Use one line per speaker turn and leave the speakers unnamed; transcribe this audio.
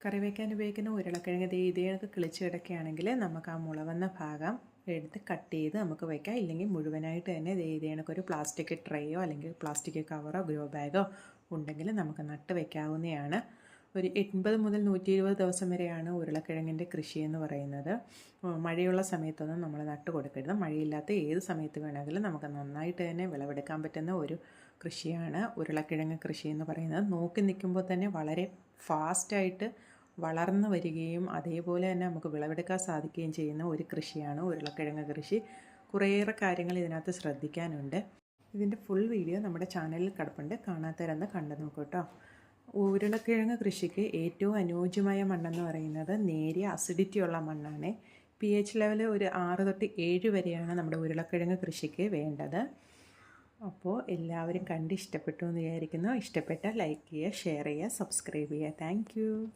കറി വയ്ക്കാൻ ഉപയോഗിക്കുന്ന ഉരുളക്കിഴങ്ങ് ഇതേ കണക്ക് കിളിച്ച് കിടക്കുകയാണെങ്കിൽ നമുക്ക് ആ മുളവന്ന ഭാഗം എടുത്ത് കട്ട് ചെയ്ത് നമുക്ക് വയ്ക്കാം ഇല്ലെങ്കിൽ മുഴുവനായിട്ട് തന്നെ ഇതേ ഒരു പ്ലാസ്റ്റിക് ട്രേയോ അല്ലെങ്കിൽ പ്ലാസ്റ്റിക് കവറോ ഗ്രോ ബാഗോ ഉണ്ടെങ്കിൽ നമുക്ക് നട്ട് വയ്ക്കാവുന്നതാണ് ഒരു എൺപത് മുതൽ നൂറ്റി ഇരുപത് ദിവസം വരെയാണ് ഉരുളക്കിഴങ്ങിന്റെ കൃഷി എന്ന് പറയുന്നത്. മഴയുള്ള സമയത്തൊന്നും നമ്മൾ നട്ട് കൊടുക്കരുത്. മഴയില്ലാത്ത ഏത് സമയത്ത് വേണമെങ്കിലും നമുക്ക് നന്നായിട്ട് തന്നെ വിളവെടുക്കാൻ പറ്റുന്ന ഒരു കൃഷിയാണ് ഉരുളക്കിഴങ്ങ് കൃഷി എന്ന് പറയുന്നത്. നോക്കി നിൽക്കുമ്പോൾ തന്നെ വളരെ ഫാസ്റ്റായിട്ട് വളർന്നു വരികയും അതേപോലെ തന്നെ നമുക്ക് വിളവെടുക്കാൻ സാധിക്കുകയും ചെയ്യുന്ന ഒരു കൃഷിയാണ് ഉരുളക്കിഴങ്ങ് കൃഷി. കുറേയേറെ കാര്യങ്ങൾ ഇതിനകത്ത് ശ്രദ്ധിക്കാനുണ്ട്. ഇതിന്റെ ഫുൾ വീഡിയോ നമ്മുടെ ചാനലിൽ കിടപ്പുണ്ട്. കാണാത്തവരെന്ന് കണ്ടു നോക്കൂ കേട്ടോ ഉരുളക്കിഴങ്ങ് കൃഷിക്ക് ഏറ്റവും അനുയോജ്യമായ മണ്ണെന്ന് പറയുന്നത് നേരിയ അസിഡിറ്റി ഉള്ള മണ്ണാണ്. പി എച്ച് ലെവൽ ഒരു ആറ് തൊട്ട് ഏഴ് വരെയാണ് നമ്മുടെ ഉരുളക്കിഴങ്ങ് കൃഷിക്ക് വേണ്ടത്. അപ്പോൾ എല്ലാവരും കണ്ട് ഇഷ്ടപ്പെട്ടു എന്ന് വിചാരിക്കുന്നു. ഇഷ്ടപ്പെട്ടാൽ ലൈക്ക് ചെയ്യുക ഷെയർ ചെയ്യുക സബ്സ്ക്രൈബ് ചെയ്യുക. താങ്ക്